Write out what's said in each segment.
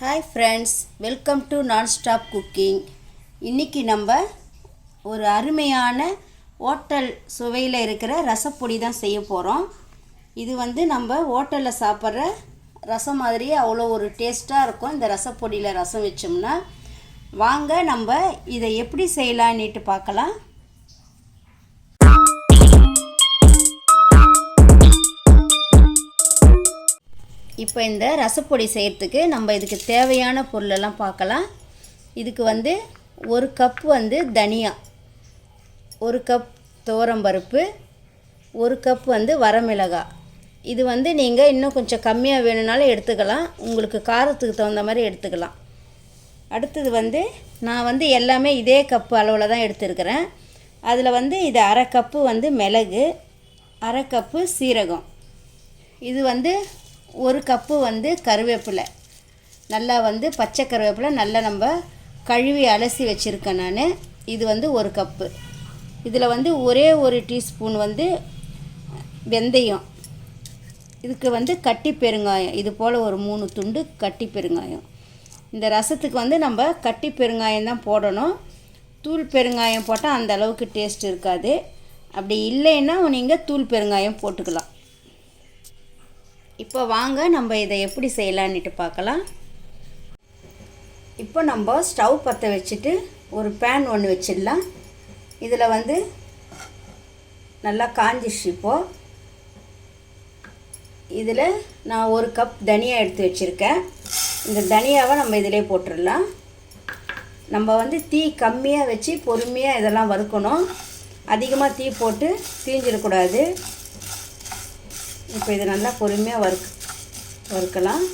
Hi friends welcome to non stop cooking இன்றைக்கி நம்ம ஒரு அருமையான ஹோட்டல் சுவையில் இருக்கிற ரசப்பொடி தான் செய்ய போகிறோம் இது வந்து நம்ம ஹோட்டலில் சாப்பிட்ற ரசம் மாதிரியே அவ்வளோ ஒரு டேஸ்ட்டாக இருக்கும். இந்த ரசப்பொடியில் ரசம் வச்சோம்னா வாங்க நம்ம இதை எப்படி செய்யலான்னுட்டு பார்க்கலாம். இப்போ இந்த ரசப்பொடி செய்கிறதுக்கு நம்ம இதுக்கு தேவையான பொருளெல்லாம் பார்க்கலாம். இதுக்கு வந்து ஒரு கப் வந்து தனியா ஒரு கப் துவரம்பருப்பு ஒரு கப் வந்து வரமிளகாய் இது வந்து நீங்கள் இன்னும் கொஞ்சம் கம்மியாக வேணும்னாலும் எடுத்துக்கலாம். உங்களுக்கு காரத்துக்கு தகுந்த மாதிரி எடுத்துக்கலாம். அடுத்தது வந்து நான் வந்து எல்லாமே இதே கப்பு அளவில் தான் எடுத்துருக்கிறேன். அதில் வந்து இது அரை கப்பு வந்து மிளகு அரை கப்பு சீரகம். இது வந்து ஒரு கப்பு வந்து கருவேப்பிலை. நல்லா வந்து பச்சை கருவேப்பிலை நல்லா நம்ம கழுவி அலசி வச்சுருக்கேன் நான். இது வந்து ஒரு கப்பு. இதில் வந்து ஒரே ஒரு டீஸ்பூன் வந்து வெந்தயம். இதுக்கு வந்து கட்டி பெருங்காயம். இது போல் ஒரு மூணு துண்டு கட்டி பெருங்காயம். இந்த ரசத்துக்கு வந்து நம்ம கட்டி பெருங்காயம் தான் போடணும். தூள் பெருங்காயம் போட்டால் அந்த அளவுக்கு டேஸ்ட் இருக்காது. அப்படி இல்லைன்னா நீங்கள் தூள் பெருங்காயம் போட்டுக்கலாம். இப்போ வாங்க நம்ம இதை எப்படி செய்யலான்னுட்டு பார்க்கலாம். இப்போ நம்ம ஸ்டவ் பற்ற வச்சுட்டு ஒரு பேன் ஒன்று வச்சிடலாம். இதில் வந்து நல்லா காஞ்சிச்சு இப்போது இதில் நான் ஒரு கப் தனியா எடுத்து வச்சுருக்கேன். இந்த தனியாவை நம்ம இதிலே போட்டுடலாம். நம்ம வந்து தீ கம்மியாக வச்சு பொறுமையாக இதெல்லாம் வறுக்கணும். அதிகமாக தீ போட்டு தீஞ்சிடக்கூடாது. இப்போ இதை நல்லா பொறுமையாக வறுக் வறுக்கலாம்.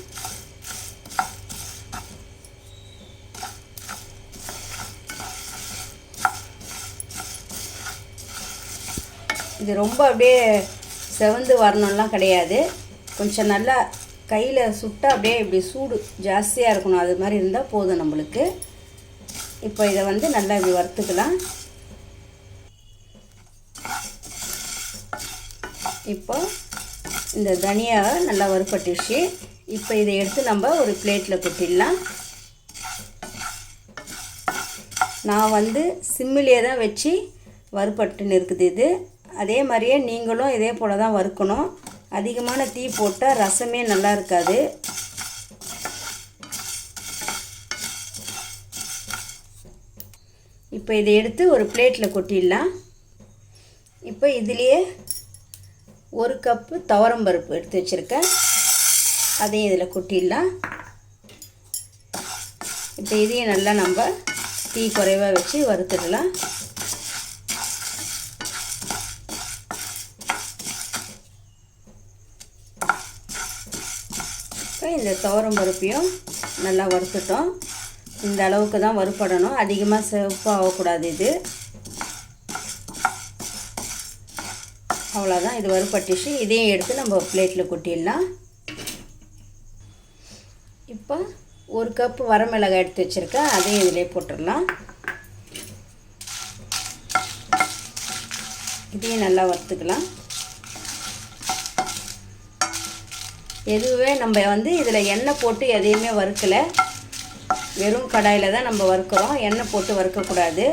இது ரொம்ப அப்படியே செவந்து வரணும்லாம் கிடையாது. கொஞ்சம் நல்லா கையில் சுட்டால் அப்படியே இப்படி சூடு ஜாஸ்தியாக இருக்கணும். அது மாதிரி இருந்தால் போதும் நம்மளுக்கு. இப்போ இதை வந்து நல்லா இப்படி வறுத்துக்கலாம். இப்போ இந்த தனியாக நல்லா வறுப்பட்டுச்சு இப்போ இதை எடுத்து நம்ம ஒரு பிளேட்டில் கொட்டிடலாம். நான் வந்து சிம்மிலே தான் வச்சு வறுப்பட்டுன்னு இருக்குது இது. அதே மாதிரியே நீங்களும் இதே போல் தான் வறுக்கணும். அதிகமான தீ போட்டால் ரசமே நல்லா இருக்காது. இப்போ இதை எடுத்து ஒரு பிளேட்டில் கொட்டிடலாம். இப்போ இதுலேயே ஒரு கப்பு துவரம்பருப்பு எடுத்து வச்சுருக்கேன். அதையும் இதில் கொட்டிடலாம். இப்போ இதையும் நல்லா நம்ம தீ குறைவாக வச்சு வறுத்துடலாம். இப்போ இந்த துவரம் பருப்பையும் நல்லா வறுத்துட்டோம். இந்த அளவுக்கு தான் வறுப்படணும். அதிகமாக சிவப்பு ஆகக்கூடாது இது. அவ்வளோதான் இது வறுப்பட்டுச்சு இதையும் எடுத்து நம்ம பிளேட்டில் கொட்டிடலாம். இப்போ ஒரு கப்பு வரமிளகாய் எடுத்து வச்சுருக்கேன். அதையும் இதிலே போட்டுடலாம். இதையும் நல்லா வறுத்துக்கலாம். எதுவே நம்ம வந்து இதில் எண்ணெய் போட்டு எதையுமே வறுக்கலை. வெறும் கடாயில் தான் நம்ம வறுக்கிறோம். எண்ணெய் போட்டு வறுக்கக்கூடாது.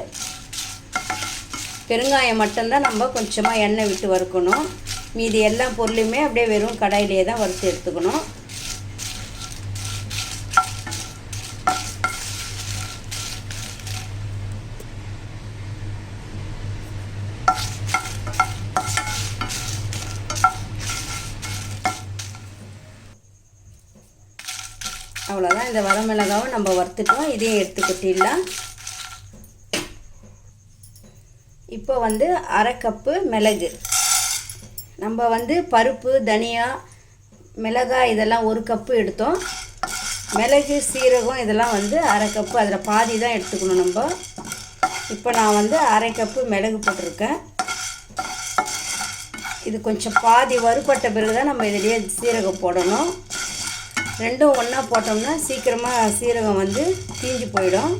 பெருங்காயம் மட்டும்தான் நம்ம கொஞ்சமாக எண்ணெய் விட்டு வறுக்கணும். மீதி எல்லா பொருளையுமே அப்படியே வெறும் கடாயிலே தான் வறுத்து எடுத்துக்கணும். அவ்வளோதான் இந்த வரமிளகாவை நம்ம வறுத்துட்டோம். இதையும் எடுத்து கொட்டிடலாம் இப்போ வந்து அரை கப்பு மிளகு. நம்ம வந்து பருப்பு தனியா மிளகாய் இதெல்லாம் ஒரு கப்பு எடுத்தோம். மிளகு சீரகம் இதெல்லாம் வந்து அரை கப்பு அதில் பாதி தான் எடுத்துக்கணும் நம்ம. இப்போ நான் வந்து அரை கப்பு மிளகு போட்டிருக்கேன். இது கொஞ்சம் பாதி வறுபட்ட பிறகு தான் நம்ம இதிலேயே சீரகம் போடணும். ரெண்டும் ஒன்றா போட்டோம்னா சீக்கிரமாக சீரகம் வந்து தீஞ்சு போயிடும்.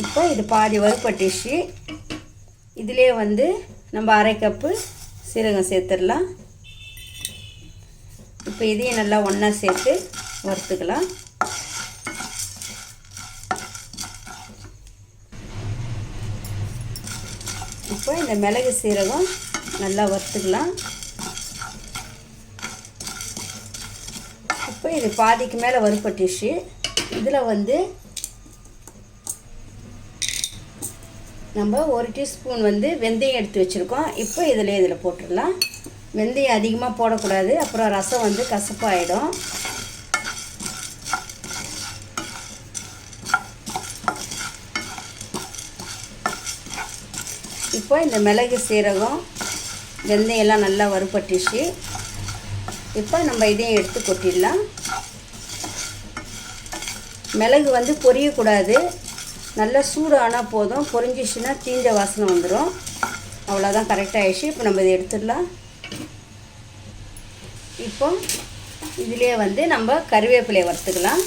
இப்போ இது பாதி வறுப்பட்டுச்சு இதிலே வந்து நம்ம அரை கப்பு சீரகம் சேர்த்துடலாம். இப்போ இதையும் நல்லா ஒன்றா சேர்த்து வறுத்துக்கலாம். இப்போ இந்த மிளகு சீரகம் நல்லா வறுத்துக்கலாம். இப்போ இது பாதிக்கு மேலே வறுப்பட்டுச்சு இதில் வந்து நம்ம ஒரு டீஸ்பூன் வந்து வெந்தயம் எடுத்து வச்சுருக்கோம். இப்போ இதில் இதில் போட்டுடலாம். வெந்தயம் அதிகமாக போடக்கூடாது. அப்புறம் ரசம் வந்து கசப்பாயிடும். இப்போ இந்த மிளகு சீரகம் வெந்தயம் எல்லாம் நல்லா வறுபட்டுச்சு. இப்போ நம்ம இதையும் எடுத்து கொட்டிடலாம். மிளகு வந்து பொரியக்கூடாது. நல்லா சூடு ஆனால் போதும். பொறிஞ்சிச்சுன்னா தீஞ்ச வாசனை வந்துடும் அவ்வளோதான் கரெக்டாக ஆயிடுச்சு. இப்போ நம்ம இதை எடுத்துடலாம். இப்போ இதிலே வந்து நம்ம கருவேப்பிலையை வறுத்துக்கலாம்.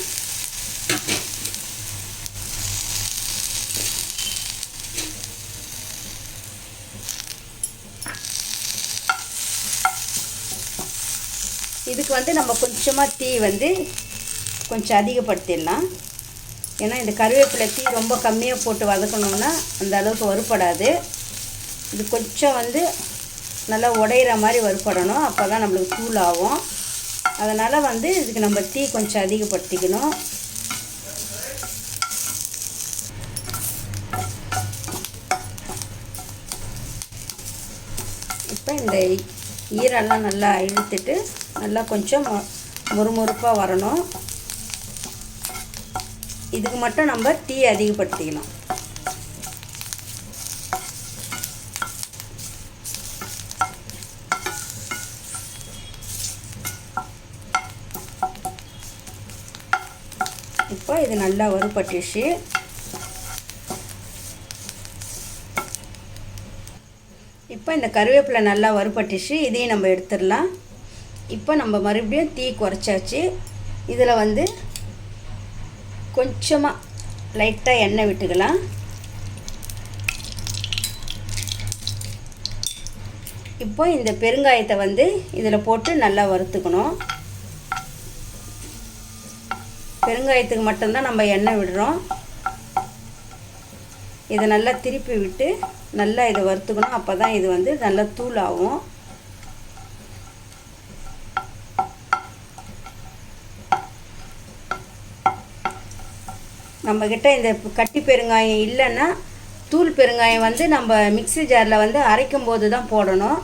இதுக்கு வந்து நம்ம கொஞ்சமாக தீ வந்து கொஞ்சம் அதிகப்படுத்திடலாம். ஏன்னா இந்த கருவேப்பிலை தீ ரொம்ப கம்மியாக போட்டு வதக்கணும்னா அந்த அளவுக்கு வறுப்படாது இது கொஞ்சம் வந்து நல்லா உடையிற மாதிரி வறுப்படணும் அப்போ தான் நம்மளுக்கு தூள் ஆகும். அதனால் வந்து இதுக்கு நம்ம தீ கொஞ்சம் அதிகப்படுத்திக்கணும். இப்போ இந்த ஈரெல்லாம் நல்லா இழுத்துட்டு நல்லா கொஞ்சம் மொறுமொறுப்பாக வரணும். இதுக்கு மட்டும் நம்ம டீ அதிகப்படுத்திக்கலாம். இப்போ இது நல்லா வறுபட்டுச்சு. இப்போ இந்த கருவேப்பிலை நல்லா வறுபட்டுச்சு இதையும் நம்ம எடுத்துடலாம். இப்போ நம்ம மறுபடியும் தீ குறைச்சாச்சு. இதில் வந்து கொஞ்சமாக லைட்டாக எண்ணெய் விட்டுக்கலாம். இப்போ இந்த பெருங்காயத்தை வந்து இதில் போட்டு நல்லா வறுத்துக்கணும். பெருங்காயத்துக்கு மட்டும்தான் நம்ம எண்ணெய் விடுறோம். இதை நல்லா திருப்பி விட்டு நல்லா இதை வறுத்துக்கணும். அப்போ தான் இது வந்து நல்லா தூள் ஆகும் நம்மக்கிட்ட இந்த கட்டி பெருங்காயம் இல்லைன்னா தூள் பெருங்காயம் வந்து நம்ம மிக்ஸி ஜாரில் வந்து அரைக்கும் போது தான் போடணும்.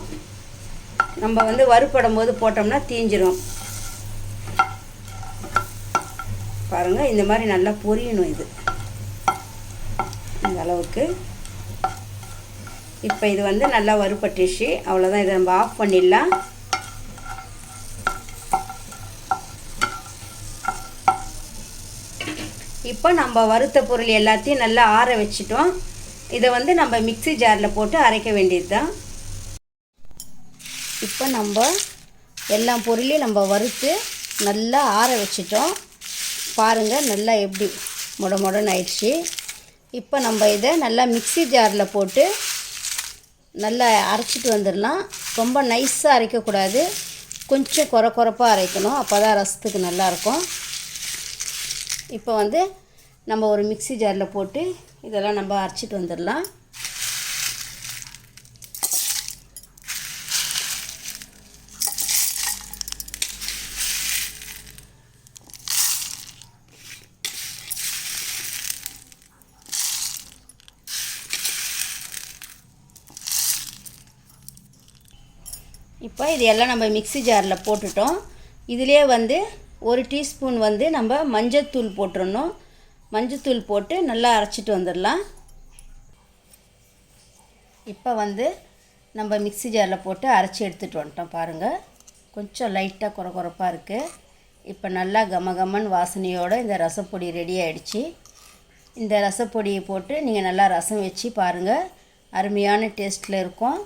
நம்ம வந்து வறுப்படும் போது போட்டோம்னா தீஞ்சிரும். பாருங்கள் இந்த மாதிரி நல்லா பொரியணும் இது. இந்த அளவுக்கு. இப்போ இது வந்து நல்லா வறுப்பட்டுச்சு அவ்வளோதான் இதை நம்ம ஆஃப் பண்ணிடலாம். இப்போ நம்ம வறுத்த பொருள் எல்லாத்தையும் நல்லா ஆற வச்சிட்டோம். இதை வந்து நம்ம மிக்ஸி ஜாரில் போட்டு அரைக்க வேண்டியது தான் இப்போ நம்ம எல்லா பொருளையும் நம்ம வறுத்து நல்லா ஆற வச்சிட்டோம். பாருங்கள் நல்லா எப்படி முட முடன்னு ஆயிடுச்சு. இப்போ நம்ம இதை நல்லா மிக்ஸி ஜாரில் போட்டு நல்லா அரைச்சிட்டு வந்துடலாம். ரொம்ப நைஸாக அரைக்கக்கூடாது. கொஞ்சம் குறை குறைப்பாக அரைக்கணும். அப்போ தான் ரசத்துக்கு நல்லாயிருக்கும் இப்போ வந்து நம்ம ஒரு மிக்ஸி ஜாரில் போட்டு இதெல்லாம் நம்ம அரைச்சிட்டு வந்துடலாம். இப்போ இது எல்லாம் நம்ம மிக்ஸி ஜாரில் போட்டுட்டோம். இதிலே வந்து ஒரு டீஸ்பூன் வந்து நம்ம மஞ்சத்தூள் போட்டுடணும் மஞ்சத்தூள் போட்டு நல்லா அரைச்சிட்டு வந்துடலாம். இப்போ வந்து நம்ம மிக்ஸி ஜாரில் போட்டு அரைச்சி எடுத்துகிட்டு வந்துட்டோம் பாருங்கள் கொஞ்சம் லைட்டாக குறை குறைப்பாக இருக்குது இப்போ நல்லா கமகமன் வாசனையோடு இந்த ரசப்பொடி ரெடி ஆகிடுச்சி இந்த ரசப்பொடியை போட்டு நீங்கள் நல்லா ரசம் வச்சு பாருங்கள் அருமையான டேஸ்ட்டில் இருக்கும்.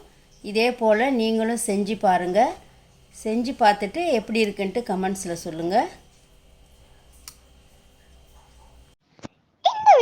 இதே போல் நீங்களும் செஞ்சு பாருங்கள் செஞ்சு பார்த்துட்டு எப்படி இருக்குன்ட்டு கமெண்ட்ஸில் சொல்லுங்கள் இந்த